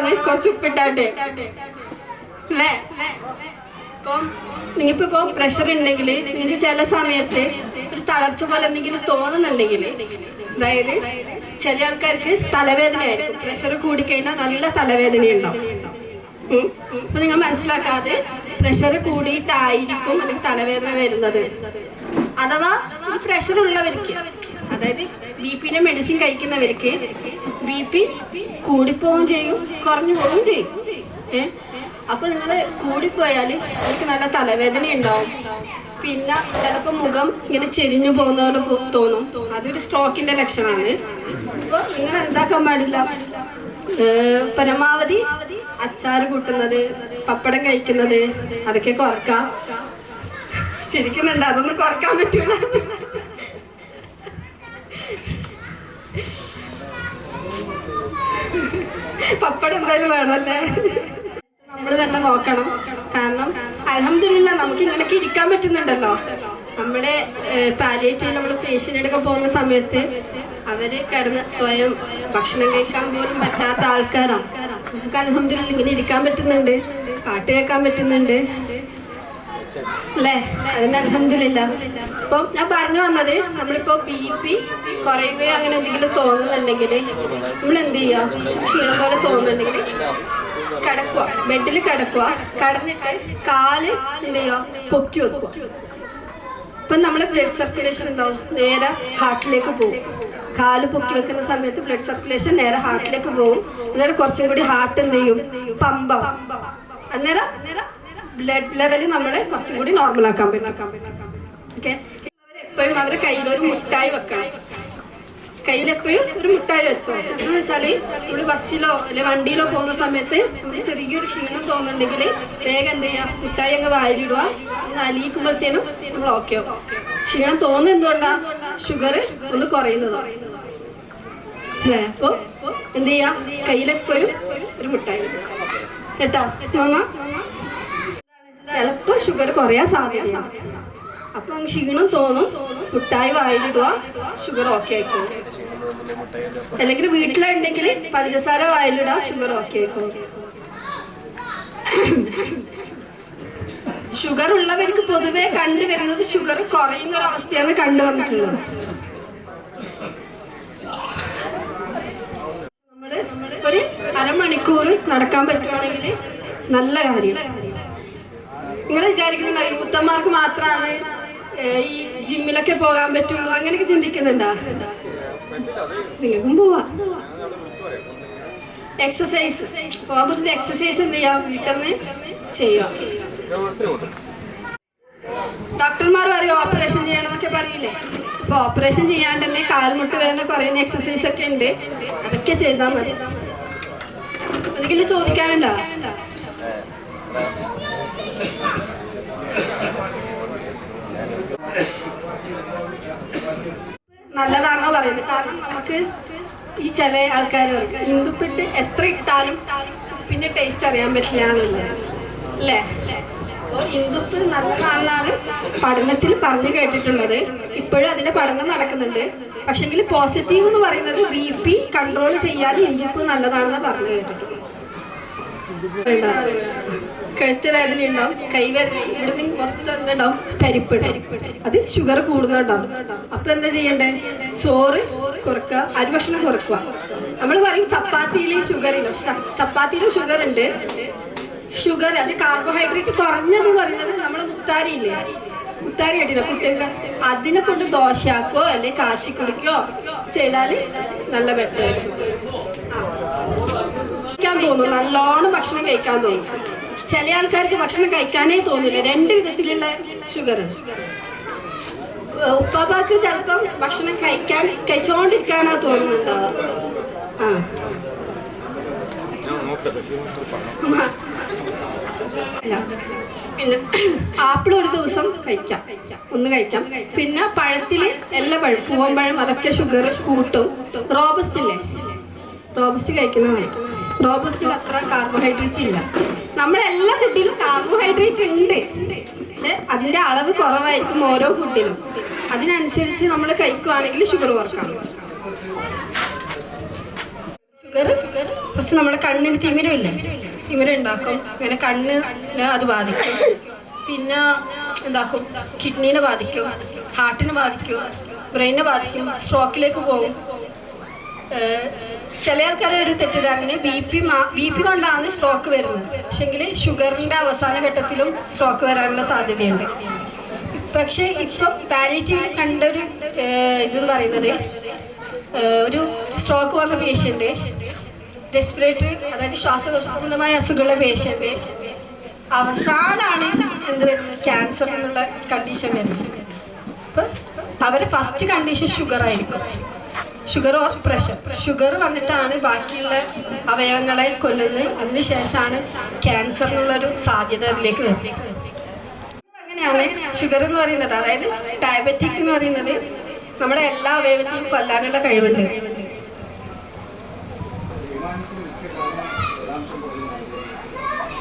കുറവാണ് കുറച്ച് അല്ലേ ഇപ്പം നിങ്ങൾക്കിപ്പോ ഇപ്പൊ പ്രഷർ ഉണ്ടെങ്കിൽ നിങ്ങൾക്ക് ചില സമയത്ത് ഒരു തളർച്ച പോലെ എന്തെങ്കിലും തോന്നുന്നുണ്ടെങ്കിൽ അതായത് ചില ആൾക്കാർക്ക് തലവേദന ആയിരിക്കും പ്രഷർ കൂടിക്കഴിഞ്ഞാൽ നല്ല തലവേദന ഉണ്ടാവും അപ്പൊ നിങ്ങൾ മനസ്സിലാക്കാതെ പ്രഷർ കൂടിയിട്ടായിരിക്കും അല്ലെങ്കിൽ തലവേദന വരുന്നത്. അഥവാ ഈ പ്രഷർ ഉള്ളവർക്ക് അതായത് ബി പിന്റെ മെഡിസിൻ കഴിക്കുന്നവർക്ക് ബി പി കൂടിപ്പോവുകയും ചെയ്യും കുറഞ്ഞു പോവുകയും ചെയ്യും. ഏ? അപ്പൊ നിങ്ങൾ കൂടിപ്പോയാൽ അവർക്ക് നല്ല തലവേദന ഉണ്ടാവും. പിന്നെ ചിലപ്പോൾ മുഖം ഇങ്ങനെ ചെരിഞ്ഞു പോകുന്ന പോലെ തോന്നും. അതൊരു സ്ട്രോക്കിന്റെ ലക്ഷണമാണ് അപ്പോൾ നിങ്ങൾ എന്താക്കാൻ പാടില്ല? പരമാവധി അച്ചാർ കൂട്ടുന്നത് പപ്പടം കഴിക്കുന്നത് അതൊക്കെ കുറക്കാം ശരിക്കുന്നുണ്ട് അതൊന്നും കുറയ്ക്കാൻ പറ്റൂല. എന്തായാലും വേണമല്ലേ? നമ്മൾ തന്നെ നോക്കണം. കാരണം അലഹമില്ല നമുക്ക് ഇങ്ങനെയൊക്കെ ഇരിക്കാൻ പറ്റുന്നുണ്ടല്ലോ. നമ്മുടെ പാലിയേറ്റീവ് നമ്മൾ പേഷ്യന്റെടുക്കെ പോകുന്ന സമയത്ത് അവർ കിടന്ന് സ്വയം ഭക്ഷണം കഴിക്കാൻ പോലും പറ്റാത്ത ആൾക്കാരാണ് നമുക്ക് അലഹമില്ല ഇങ്ങനെ ഇരിക്കാൻ പറ്റുന്നുണ്ട്. പാട്ട് കേൾക്കാൻ പറ്റുന്നുണ്ട്. അല്ലേ? അതിന് അലഹമില്ല ഇപ്പം ഞാൻ പറഞ്ഞു വന്നത് നമ്മളിപ്പോ ബി പി കുറയുകയോ അങ്ങനെ എന്തെങ്കിലും തോന്നുന്നുണ്ടെങ്കിൽ നമ്മൾ എന്ത് ചെയ്യുക ക്ഷീണം പോലെ തോന്നുന്നുണ്ടെങ്കിൽ കിടക്കുക ബെഡിൽ കിടക്കുക കടന്നിട്ട് കാൽ എന്ത് ചെയ്യുക പൊക്കി വെക്കുക ഇപ്പൊ നമ്മൾ ബ്ലഡ് സർക്കുലേഷൻ എന്താവും നേരെ ഹാർട്ടിലേക്ക് പോകും. കാൽ പൊക്കി വെക്കുന്ന സമയത്ത് ബ്ലഡ് സർക്കുലേഷൻ നേരെ ഹാർട്ടിലേക്ക് പോകും. അന്നേരം കുറച്ചും കൂടി ഹാർട്ട് എന്ത് ചെയ്യും പമ്പാവും. അന്നേരം ബ്ലഡ് ലെവൽ നമ്മൾ കുറച്ചും കൂടി നോർമൽ ആക്കാൻ പറ്റും. ഓക്കെ എപ്പോഴും അവരുടെ കയ്യിൽ ഒരു മുട്ടായി വെക്കണം. കയ്യിലെപ്പോഴും ഒരു മുട്ടായി വെച്ചോ? എന്ന് വെച്ചാൽ നമ്മൾ ബസ്സിലോ അല്ലെ വണ്ടിയിലോ പോകുന്ന സമയത്ത് ഒരു ചെറിയൊരു ക്ഷീണം തോന്നുന്നുണ്ടെങ്കിൽ വേഗം എന്ത് ചെയ്യാം? മുട്ടായി അങ്ങ് വാരിടുക ഒന്ന് അലിയിക്കുമ്പോഴത്തേനും നമ്മൾ ഓക്കെ ക്ഷീണം തോന്നുന്നത് എന്തുകൊണ്ടാ? ഷുഗർ ഒന്ന് കുറയുന്നതോ. അപ്പൊ എന്ത് ചെയ്യാം? കയ്യിലെപ്പോഴും ഒരു മുട്ടായി വെച്ചു. കേട്ടോ? മാമ ചിലപ്പോ ഷുഗർ കുറയാൻ സാധ്യതയാണ് അപ്പൊ ക്ഷീണം തോന്നും. മുട്ടായി വായിലിടുക ഷുഗർ ഓക്കെ ആയിക്കോളും. അല്ലെങ്കിൽ വീട്ടിലുണ്ടെങ്കിൽ പഞ്ചസാര വായിലിടുക ഷുഗർ ഓക്കെ ആയിക്കോളും. ഷുഗർ ഉള്ളവർക്ക് പൊതുവെ കണ്ടുവരുന്നത് ഷുഗർ കുറയുന്ന ഒരു അവസ്ഥയാണ് കണ്ടു വന്നിട്ടുള്ളത്. നമ്മൾ ഒരു അരമണിക്കൂർ നടക്കാൻ പറ്റുവാണെങ്കിൽ നല്ല കാര്യം. നിങ്ങൾ വിചാരിക്കുന്നുണ്ടോ? യൂത്തന്മാർക്ക് മാത്രമാണ് ഈ ജിമ്മിലൊക്കെ പോകാൻ പറ്റുള്ളൂ? അങ്ങനെയൊക്കെ ചിന്തിക്കുന്നുണ്ടോ? നിങ്ങൾക്കും പോവാ. എക്സസൈസ് പറ്റുന്ന എക്സസൈസ് എന്ത് ചെയ്യാം? വീട്ടിൽ നിന്ന് ചെയ്യാം ഡോക്ടർമാർ പറയും ഓപ്പറേഷൻ ചെയ്യണമെന്നൊക്കെ പറയില്ലേ? അപ്പൊ ഓപ്പറേഷൻ ചെയ്യാണ്ട് തന്നെ കാൽമുട്ട് വേദന കുറയുന്ന എക്സസൈസ് ഒക്കെ ഉണ്ട്. അതൊക്കെ ചെയ്താൽ മതി. എന്തെങ്കിലും ചോദിക്കാനുണ്ടോ? നല്ലതാണെന്ന് പറയുന്നത്. കാരണം നമുക്ക് ഈ ചില ആൾക്കാർ ഇന്ദുപ്പിട്ട് എത്ര ഇട്ടാലും പിന്നെ ടേസ്റ്റ് അറിയാൻ പറ്റില്ല എന്നുള്ളത്. അല്ലേ? അപ്പോൾ ഇന്ദുപ്പ് നല്ലതാണെന്നാണ് പഠനത്തിൽ പറഞ്ഞു കേട്ടിട്ടുള്ളത്. ഇപ്പോഴും അതിന്റെ പഠനം നടക്കുന്നുണ്ട്. പക്ഷെങ്കിൽ പോസിറ്റീവ് എന്ന് പറയുന്നത് ബി പി കൺട്രോൾ ചെയ്യാതെ ഇന്ദുപ്പ് നല്ലതാണെന്ന് പറഞ്ഞു കേട്ടിട്ടുള്ളത് കഴുത്ത് വേദന ഉണ്ടാവും കൈവേദന ഇവിടെ നിന്ന് മൊത്തം എന്തുണ്ടാവും അത് ഷുഗർ കൂടുന്നുണ്ടാവും അപ്പൊ എന്താ ചെയ്യണ്ടേ? ചോറ് കുറക്കുക അരിഭക്ഷണം കുറക്കുക. നമ്മൾ പറയും ചപ്പാത്തിയിൽ ഷുഗർ ചപ്പാത്തിയിൽ ചപ്പാത്തിയിലും ഷുഗർ ഉണ്ട്. ഷുഗർ അത് കാർബോഹൈഡ്രേറ്റ് കുറഞ്ഞത് എന്ന് പറയുന്നത് നമ്മൾ മുത്താരി ഇല്ലേ? മുത്താരി കേട്ടില്ല? കുട്ടികൾക്ക് അതിനെ കൊണ്ട് ദോശയാക്കോ അല്ലെങ്കിൽ കാച്ചി കുടിക്കോ ചെയ്താൽ നല്ല ബെറ്റർ ആയിരിക്കും. തോന്നും നല്ലോണം ഭക്ഷണം കഴിക്കാൻ തോന്നും ചില ആൾക്കാർക്ക് ഭക്ഷണം കഴിക്കാനേ തോന്നില്ല. രണ്ട് വിധത്തിലുള്ള ഷുഗർ ഉപ്പാപ്പാക്ക് ചിലപ്പം ഭക്ഷണം കഴിക്കാൻ കഴിച്ചോണ്ടിരിക്കാനാ തോന്നുന്നുണ്ടാവുക ആ. പിന്നെ ആപ്പിൾ ഒരു ദിവസം കഴിക്കാം. ഒന്ന് കഴിക്കാം. പിന്നെ പഴത്തിൽ എല്ലാ പഴം പൂവൻ പഴം അതൊക്കെ ഷുഗർ കൂട്ടും. റോബസ്റ്റ് ഇല്ലേ റോബസ്റ്റ് കഴിക്കുന്നതാണ് റോബസ്റ്റിൽ അത്ര കാർബോഹൈഡ്രേറ്റ് ഇല്ല. നമ്മുടെ എല്ലാ ഫുഡിലും കാർബോഹൈഡ്രേറ്റ് ഉണ്ട്. പക്ഷെ അതിന്റെ അളവ് കുറവായിരിക്കും ഓരോ ഫുഡിലും അതിനനുസരിച്ച് നമ്മൾ കഴിക്കുവാണെങ്കിൽ ഷുഗർ കുറക്കാം. ഷുഗർ പ്ലസ് നമ്മുടെ കണ്ണിന് തിമിരം ഉണ്ടാക്കും. അങ്ങനെ കണ്ണിനെ അത് ബാധിക്കും. പിന്നെ എന്താക്കും? കിഡ്നീനെ ബാധിക്കും. ഹാർട്ടിനെ ബാധിക്കും. ബ്രെയിനെ ബാധിക്കും. സ്ട്രോക്കിലേക്ക് പോകും. ചില ആൾക്കാരെ ഒരു തെറ്റിദ്ധാരണ ബി പി ബി പി കൊണ്ടാണ് സ്ട്രോക്ക് വരുന്നത്. പക്ഷെങ്കിൽ ഷുഗറിന്റെ അവസാന ഘട്ടത്തിലും സ്ട്രോക്ക് വരാനുള്ള സാധ്യതയുണ്ട്. പക്ഷേ ഇപ്പം പാലിറ്റീവ് കണ്ടൊരു ഇതെന്ന് പറയുന്നത് ഒരു സ്ട്രോക്ക് വന്ന പേഷ്യന്റ് റെസ്പിറേറ്ററി അതായത് ശ്വാസകോശമായ അസുഖമുള്ള പേഷ്യന്റ് അവസാനമാണ് എന്ത് വരുന്നത്? ക്യാൻസർ എന്നുള്ള കണ്ടീഷൻ വരുന്നത്. അപ്പം അവരെ ഫസ്റ്റ് കണ്ടീഷൻ ഷുഗർ ആയിരിക്കും. ഷുഗർ ഓർ പ്രഷർ ഷുഗർ വന്നിട്ടാണ് ബാക്കിയുള്ള അവയവങ്ങളെ കൊല്ലുന്നത്. അതിനുശേഷമാണ് ക്യാൻസർ എന്നുള്ളൊരു സാധ്യത അതിലേക്ക് വരുന്നത്. അങ്ങനെയാണ് ഷുഗർ എന്ന് പറയുന്നത്. അതായത് ഡയബറ്റിക് എന്ന് പറയുന്നത് നമ്മുടെ എല്ലാ അവയവത്തെയും കൊല്ലാനുള്ള കഴിവുണ്ട്.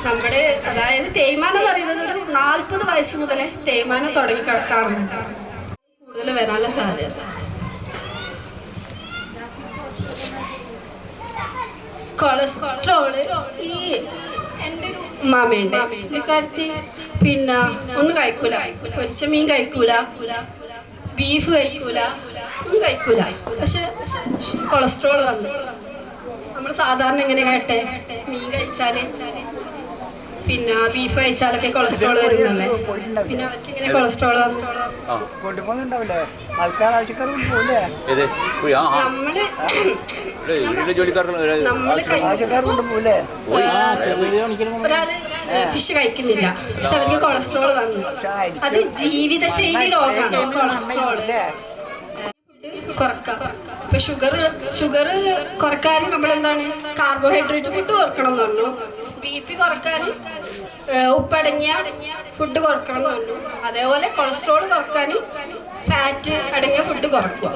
നമ്മുടെ അതായത് തേയ്മാനം എന്ന് പറയുന്നത് ഒരു നാൽപ്പത് വയസ്സ് മുതലേ തേയ്മാനം തുടങ്ങി കാണുന്നുണ്ട്. കൂടുതൽ വരാനുള്ള സാധ്യത. കൊളസ്ട്രോൾ ഈ എന്റെ ഒരു ഉമ്മാമയുണ്ട് ഇക്കാര്യത്തിൽ പിന്നെ ഒന്നും കഴിക്കൂല. പൊരിച്ച മീൻ കഴിക്കൂല. ബീഫ് കഴിക്കൂല. ഒന്നും കഴിക്കൂല. പക്ഷെ കൊളസ്ട്രോൾ വന്നു. നമ്മൾ സാധാരണ എങ്ങനെ കേട്ടെ മീൻ കഴിച്ചാൽ. പിന്നെ ബീഫ് കഴിച്ചാലൊക്കെ കൊളസ്ട്രോൾ വരുന്നല്ലേ? പിന്നെ അവർക്ക് ഇങ്ങനെ കൊളസ്ട്രോൾ നമ്മൾ വീട്ടിലെ ജോലിക്കാർക്ക് ഫിഷ് കഴിക്കുന്നില്ല. പക്ഷെ അവർക്ക് കൊളസ്ട്രോൾ വന്നു. അത് ജീവിതശൈലി രോഗമാണ് കൊളസ്ട്രോൾ കുറക്കാം. ഇപ്പൊ ഷുഗർ ഷുഗർ കുറയ്ക്കാൻ നമ്മൾ എന്താണ് കാർബോഹൈഡ്രേറ്റ് ഫുഡ് കുറക്കണം എന്ന് പറഞ്ഞു. ബി പി കുറയ്ക്കാൻ ഉപ്പടങ്ങിയ ഫുഡ് കുറക്കണം എന്ന് പറഞ്ഞു. അതേപോലെ കൊളസ്ട്രോൾ കുറയ്ക്കാൻ ഫാറ്റ് അടങ്ങിയ ഫുഡ് കുറക്കുക.